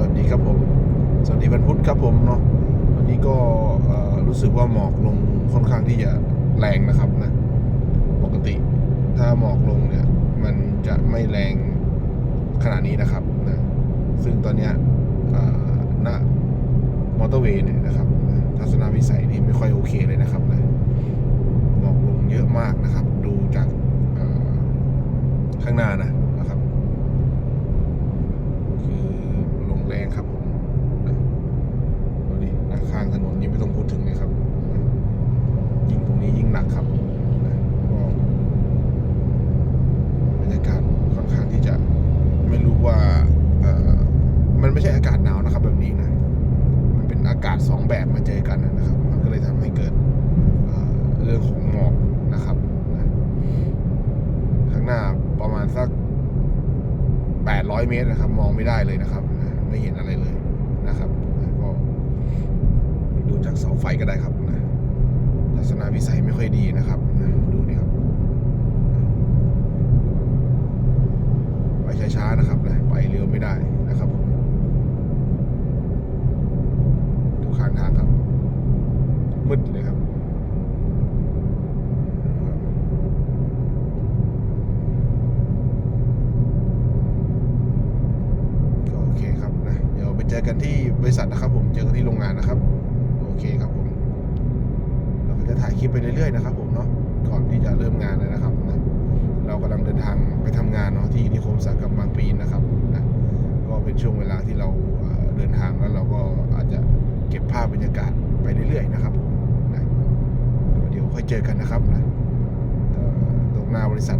วัสดีครับผม สวัสดีวันพุธครับผมเนาะวันนี้ก็รู้สึกว่าหมอกลงค่อนข้างที่จะแรงนะครับนะ ปกติถ้าหมอกลงเนี่ย มันจะไม่แรงขนาดนี้นะครับนะซึ่งตอนเนี้ยณมอเตอร์เวย์เนี่ยนะครับทัศนวิสัยนี่ไม่ค่อยโอเคเลยนะครับนะหมอกลงเยอะมากนะครับ ดูจากข้างหน้านะนะครับ คือลงแรงครับผมนะดูดินะข้างถนนนี่ ไม่ต้องพูดถึงเลยครับ ยิ่งตรงนี้ยิ่งหนักครับก็บรรยากาศค่อนข้างที่จะไม่รู้ว่ามันไม่ใช่อากาศหนาวนะครับ แบบนี้นะ มันเป็นอากาศสองแบบมาเจอกันนะครับ มันก็เลยทำให้เกิดเรื่องของหมอกนะครับข้างหน้าประมาณสัก800 เมตรนะครับ มองไม่ได้เลยนะครับ ไม่เห็นอะไรเลยนะครับ เสาไฟก็ได้ครับนะทัศนวิสัยไม่ค่อยดีนะครับนะดูนี่ครับไปช้าๆนะครับนะไปเร็วไม่ได้นะครับผมดูข้างทางครับ มืดเลยครับก็โอเคครับนะเดี๋ยวไปเจอกันที่บริษัทนะครับผม เจอกันที่โรงงานนะครับ เคครับผมเราก็จะถ่ายคลิปไปเรื่อยๆนะครับผมเนาะก่อนที่จะเริ่มงานเลยนะครับนะเรากำลังเดินทางไปทำงานเนาะที่นิคมสาหกรรมบางปีนนะครับนะก็เป็นช่วงเวลาที่เราเดินทางแล้วเราก็อาจจะเก็บภาพบรรยากาศไปเรื่อยๆนะครับผมนะเดี๋ยวค่อยเจอกันนะครับนะตรงหน้าบริษัท